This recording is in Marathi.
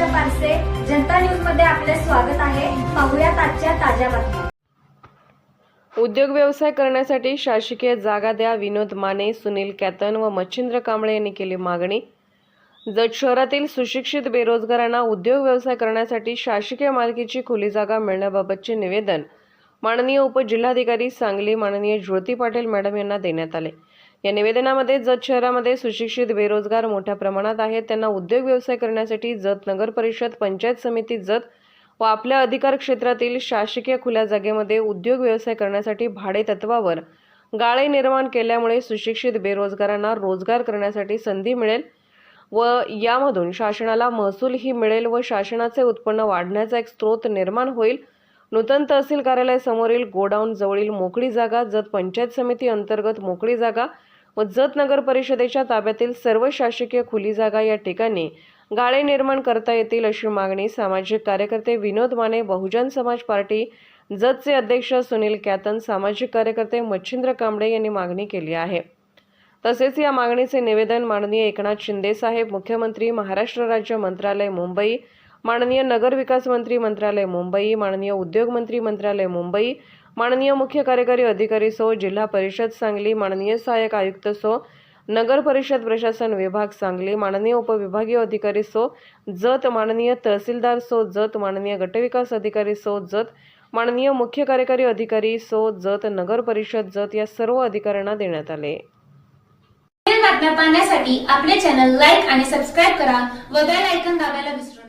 आरसे जनता न्यूजमध्ये आपले स्वागत आहे. पाहुयात आजच्या ताज्या बातम्या. उद्योग व्यवसाय करण्यासाठी शासकीय जागा द्या विनोद माने सुनील कॅतन व मच्छिंद्र कांबळे यांनी केली मागणी. जत शहरातील सुशिक्षित बेरोजगारांना उद्योग व्यवसाय करण्यासाठी शासकीय मालकीची खुली जागा मिळण्याबाबतचे निवेदन. माननीय उपजिल्हाधिकारी सांगली माननीय ज्योती पाटील मॅडम यांना देण्यात आले. या निवेदनामध्ये जत शहरामध्ये सुशिक्षित बेरोजगार मोठ्या प्रमाणात आहेत. त्यांना उद्योग व्यवसाय करण्यासाठी जत नगर परिषद पंचायत समिती जत व आपल्या अधिकार क्षेत्रातील शासकीय खुल्या जागेमध्ये उद्योग व्यवसाय करण्यासाठी भाडे तत्वावर गाळे निर्माण केल्यामुळे सुशिक्षित बेरोजगारांना रोजगार करण्यासाठी संधी मिळेल व यामधून शासनाला महसूलही मिळेल व शासनाचे उत्पन्न वाढण्याचा एक स्रोत निर्माण होईल. नूतन तहसील कार्यालयासमोरील गोडाऊन जवळील मोकळी जागा जत पंचायत समिती अंतर्गत मोकळी जागा व जत नगर परिषदेच्या ताब्यातील सर्व शासकीय खुली जागा या ठिकाणी गाळे निर्माण करता येतील अशी मागणी सामाजिक कार्यकर्ते विनोद माने बहुजन समाज पार्टी जतचे अध्यक्ष सुनील कॅतन सामाजिक कार्यकर्ते मच्छिंद्र कांबळे यांनी मागणी केली आहे. तसेच या मागणीचे निवेदन माननीय एकनाथ शिंदे साहेब मुख्यमंत्री महाराष्ट्र राज्य मंत्रालय मुंबई माननीय नगर विकास मंत्री मंत्रालय मुंबई माननीय उद्योग मंत्री मंत्रालय मुंबई माननीय मुख्य कार्यकारी अधिकारी सो जिल्हा परिषद सांगली माननीय सहाय्यक आयुक्त सो नगर परिषद प्रशासन विभाग सांगली माननीय उपविभागीय अधिकारी सो जत माननीय तहसीलदार सो जत माननीय गटविकास अधिकारी सो जत माननीय मुख्य कार्यकारी अधिकारी सो जत नगर परिषद जत या सर्व अधिकाऱ्यांना देण्यात आले. बातम्या पाहण्यासाठी आपले चॅनल लाईक आणि सबस्क्राईब करा व बेल आयकन दाबायला विसरू